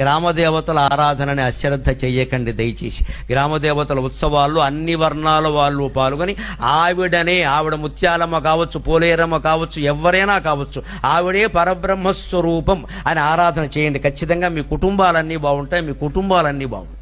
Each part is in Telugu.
గ్రామదేవతల ఆరాధనని అశ్రద్ధ చేయకండి దయచేసి. గ్రామదేవతల ఉత్సవాల్లో అన్ని వర్ణాల వాళ్ళు పాల్గొని ఆవిడనే ఆవిడ ముత్యాలమ్మ కావచ్చు పోలేరమ్మ కావచ్చు ఎవరైనా కావచ్చు ఆవిడే పరబ్రహ్మ స్వరూపం అని ఆరాధన చేయండి. ఖచ్చితంగా మీ కుటుంబాలన్నీ బాగుంటాయి మీ కుటుంబాలన్నీ బాగుంటాయి.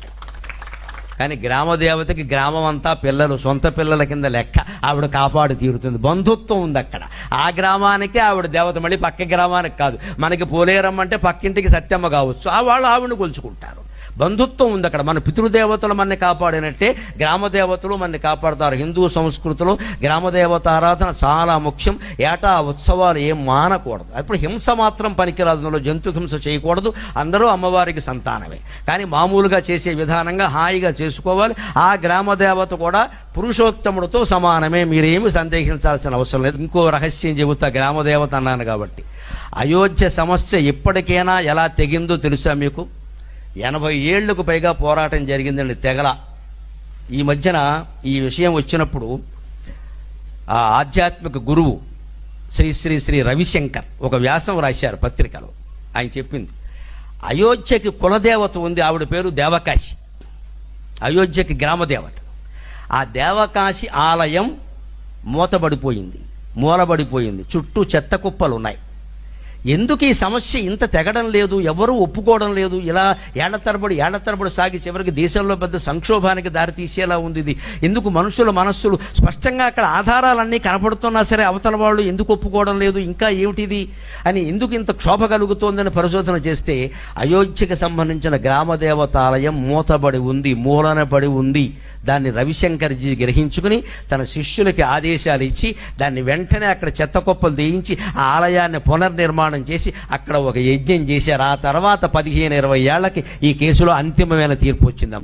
కానీ గ్రామదేవతకి గ్రామం అంతా పిల్లలు సొంత పిల్లల కింద లెక్క ఆవిడ కాపాడు తీరుతుంది. బంధుత్వం ఉంది అక్కడ. ఆ గ్రామానికి ఆవిడ దేవత మళ్ళీ పక్క గ్రామానికి కాదు. మనకి పోలేరమ్మంటే పక్కింటికి సత్యమ్మ కావచ్చు. ఆ వాళ్ళు ఆవిడని కొలుచుకుంటారు. బంధుత్వం ఉంది అక్కడ. మన పితృదేవతలు మనని కాపాడినట్టే గ్రామదేవతలు మనని కాపాడతారు. హిందూ సంస్కృతిలో గ్రామదేవత ఆరాధన చాలా ముఖ్యం. ఏటా ఉత్సవాలు ఏం మానకూడదు. అప్పుడు హింస మాత్రం పనికిరాదు. అందులో జంతు హింస చేయకూడదు. అందరూ అమ్మవారికి సంతానమే. కానీ మామూలుగా చేసే విధానంగా హాయిగా చేసుకోవాలి. ఆ గ్రామదేవత కూడా పురుషోత్తముడితో సమానమే. మీరేమి సందేహించాల్సిన అవసరం లేదు. ఇంకో రహస్యం చెబుతా. గ్రామదేవత అన్నాను కాబట్టి. అయోధ్య సమస్య ఇప్పటికైనా ఎలా తెగిందో తెలుసా మీకు? ఎనభై ఏళ్ళకు పైగా పోరాటం జరిగిందండి తెగల. ఈ మధ్యన ఈ విషయం వచ్చినప్పుడు ఆ ఆధ్యాత్మిక గురువు శ్రీ శ్రీ శ్రీ రవిశంకర్ ఒక వ్యాసం రాశారు పత్రికలో. ఆయన చెప్పింది అయోధ్యకి కులదేవత ఉంది ఆవిడ పేరు దేవకాశి. అయోధ్యకి గ్రామదేవత. ఆ దేవకాశి ఆలయం మూతబడిపోయింది మూలబడిపోయింది. చుట్టూ చెత్త కుప్పలు ఉన్నాయి ఎందుకు ఈ సమస్య ఇంత తెగడం లేదు? ఎవరూ ఒప్పుకోవడం లేదు. ఇలా ఏళ్ళ తరబడి ఏళ్ళ తరబడి సాగి చివరికి దేశంలో పెద్ద సంక్షోభానికి దారితీసేలా ఉంది ఇది. ఎందుకు మనుషుల మనస్సులు స్పష్టంగా అక్కడ ఆధారాలన్నీ కనపడుతున్నా సరే అవతల వాళ్ళు ఎందుకు ఒప్పుకోవడం లేదు? ఇంకా ఏమిటిది? అని ఎందుకు ఇంత క్షోభ కలుగుతోందని పరిశోధన చేస్తే అయోధ్యకి సంబంధించిన గ్రామదేవతాలయం మూతబడి ఉంది మూలన పడి ఉంది. దాన్ని రవిశంకర్జీ గ్రహించుకుని తన శిష్యులకి ఆదేశాలు ఇచ్చి దాన్ని వెంటనే అక్కడ చెత్త కుప్పలు తీయించి ఆ ఆలయాన్ని పునర్నిర్మాణం చేసి అక్కడ ఒక యజ్ఞం చేశారు. ఆ తర్వాత పదిహేను ఇరవై ఏళ్ళకి ఈ కేసులో అంతిమమైన తీర్పు వచ్చింది